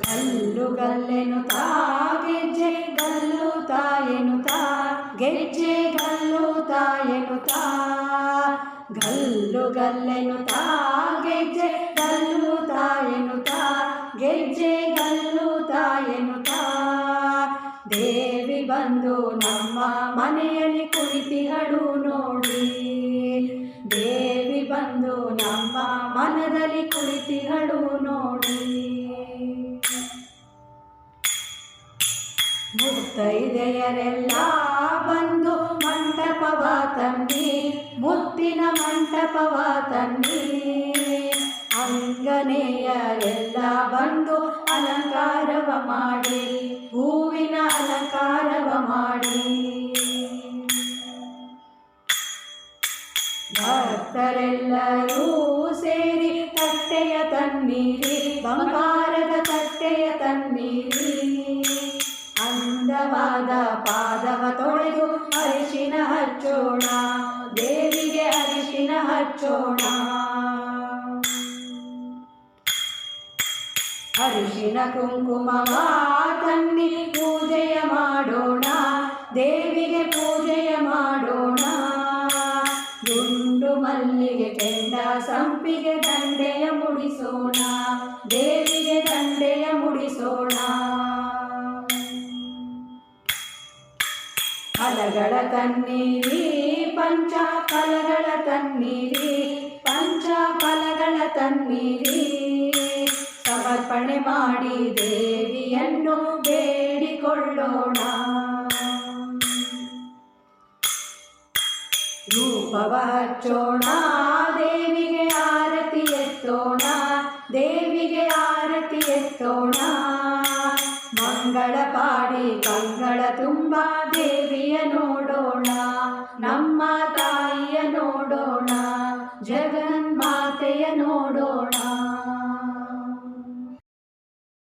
ಗಲ್ಲು ಗಲ್ಲೆನುತಾ ಗೆಜ್ಜೆ ಗಲ್ಲು ತಾಯೆನುತಾ ಗೆಜ್ಜೆ ಗಲ್ಲು ತಾಯೆನುತಾ ಗಲ್ಲು ಗಲ್ಲೆನುತಾ ಗೆಜ್ಜೆ ಗಲ್ಲು ತಾಯೆನುತಾ ಗೆಜ್ಜೆ ಗಲ್ಲು ತಾಯೆನುತಾ ದೇವಿ ಬಂದು ನಮ್ಮ ಮನೆಯಲ್ಲಿ ಕುಳಿತಿಹಳು ನೋಡಿ ದೇವಿ ಬಂದು ನಮ್ಮ ಮನದಲ್ಲಿ ಕುಳಿತಿಹಳು ನೋಡಿ ಮುತ್ತೈದೆಯರೆಲ್ಲ ಬಂದು ಮಂಟಪವ ತನ್ನಿ, ಮುತ್ತಿನ ಮಂಟಪವ ತನ್ನಿ. ಅಂಗನೆಯರೆಲ್ಲ ಬಂದು ಅಲಂಕಾರವ ಮಾಡಿ, ಹೂವಿನ ಅಲಂಕಾರವ ಮಾಡಿ. ಭಕ್ತರೆಲ್ಲರೂ ಸೇರಿ ತಟ್ಟೆಯ ತನ್ನೀರಿ ಬಂಗಾರದ ಹಚ್ಚೋಣ. ದೇವಿಗೆ ಅರಿಶಿನ ಹಚ್ಚೋಣ. ಅರಿಶಿನ ಕುಂಕುಮ ತನ್ನಿ ಪೂಜೆಯ ಮಾಡೋಣ. ದೇವಿಗೆ ಪೂಜೆಯ ಮಾಡೋಣ. ದುಂಡು ಮಲ್ಲಿಗೆ ಕೆಂಡ ಸಂಪಿಗೆ ದಂಡೆಯ ಮುಡಿಸೋಣ. ಫಲಗಳ ತನ್ನೀರಿ ಪಂಚ ಫಲಗಳ ತನ್ನೀರಿ ಪಂಚ ಫಲಗಳ ತನ್ನೀರಿ ಸಮರ್ಪಣೆ ಮಾಡಿ ದೇವಿಯನ್ನು ಬೇಡಿಕೊಳ್ಳೋಣ. ರೂಪವ ಹಚ್ಚೋಣ ದೇವಿಗೆ ಆರತಿ ಎತ್ತೋಣ, ದೇವಿಗೆ ಆರತಿ ಎತ್ತೋಣ. ಮಂಗಳ ಪಾಡಿ ಕಂಗಳ ತುಂಬ ದೇವಿಯ ನೋಡೋಣ ನಮ್ಮ ತಾಯಿಯ ನೋಡೋಣ ಜಗನ್ಮಾತೆಯ ನೋಡೋಣ.